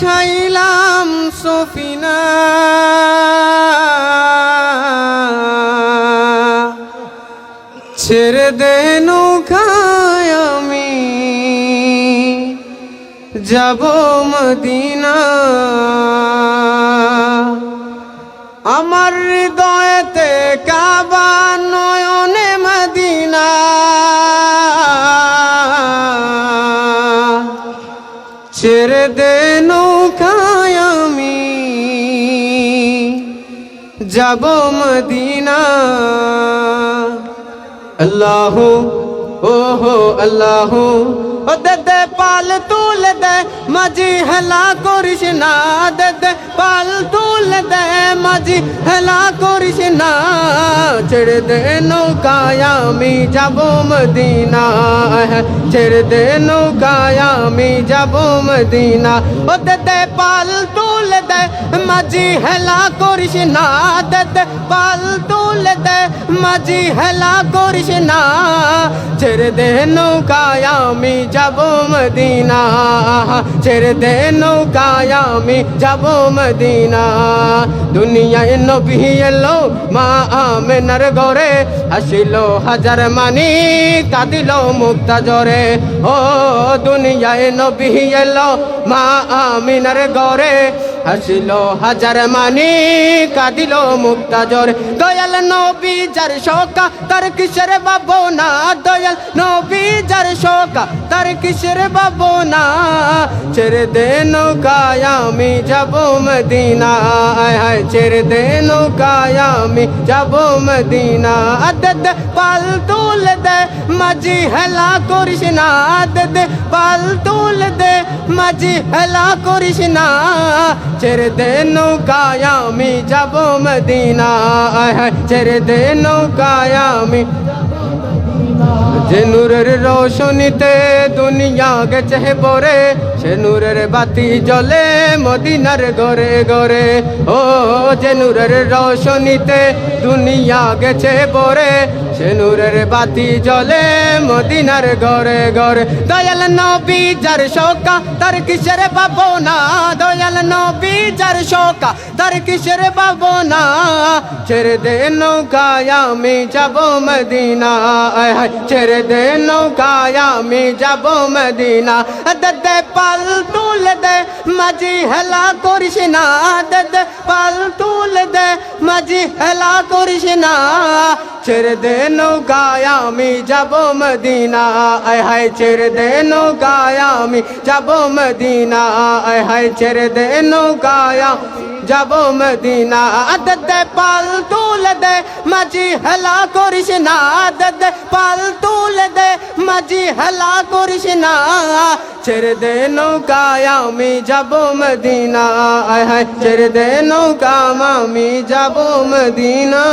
বিছাইলাম সফিনা। ছেড়ে দে নৌকায় আমি। যাব মদিনা। আমার হৃদয়তে কাবা নয়নে মদিনা। ছেড়ে দে যাব মদিনা। আল্লাহ ও হো আল্লাহ, ও দে পাল তুল দে মাঝি হেলা করিস না। দে পাল তুল দে মাঝি হেলা করিস না। ছেড়ে দে নৌকায় আমি যাব মদিনা ছেড়ে দে নৌকায় আমি যাব মদিনা ও দে পাল তুল দে, মাঝি হেলা করিস না। দে পাল তুল দে মাঝি হেলা করিস না। ছেড়ে দে নৌকায় আমি যাব মদিনা। ছেড়ে দে নৌকায় আমি যাব মদিনা। দুনিয়ায় নবী এলো মা আমেনার ঘরে। হাসিল হাজার মানি, কাঁদিল মুক্তা জরে ও দুনিয়ায় নবী এলো মা আমিনার ঘরে। হাসিল হাজার মানি, কাঁদিল মুক্তা জরে দয়াল নবী যার শোকা, তার কিসের বাবো না দয়াল নবী যার শোকা, তার কিসের বাবো না ছেড়ে দে নৌকায় আমি যাব মদিনা আয় হায় ছেড়ে দে নৌকায় আমি যাব মদিনা দে দে পাল তুল দে মাঝি হেলা করিস না দে দে পাল তুল দে মাঝি হেলা করিস না ছেড়ে দে নৌকায় আমি মদিনা আয় হায় ছেড়ে দে নৌকায় যে নূরের রোশনীতে দুনিয়া গেছে পরে সে নূরের বাতি জলে মদিনার ঘরে ঘরে। ও, যে নূরের রোশনীতে দুনিয়া গেছে পরে নূরের বাতি জ্বলে, মদিনার ঘরে ঘরে। দয়াল নবী যার শোকা, তার কিসের পাবো না দয়াল নবী যার শোকা, তার কিসের পাবো না ছেড়ে দে নৌকায়, আমি যাব মদিনা ছেড়ে দে নৌকায়, আমি যাব মদিনা। দে পাল তুল দে, মাঝি হেলা করিস না। দে, পাল তুল দে, মাঝি হেলা করিস না। ছেড়ে দে নৌকায় আমি যাব মদিনা আয় হায় ছেড়ে দে নৌকায় আমি যাব মদিনা আয় হায় ছেড়ে দে নৌকায় যাব মদিনা দে দে পাল তুল দে মাঝি হেলা করিস না দে দে পাল তুল দে মাঝি হেলা করিস না ছেড়ে দে নৌকায় আমি যাব মদিনা আয় হায় ছেড়ে দে নৌকা আমি যাব মদিনা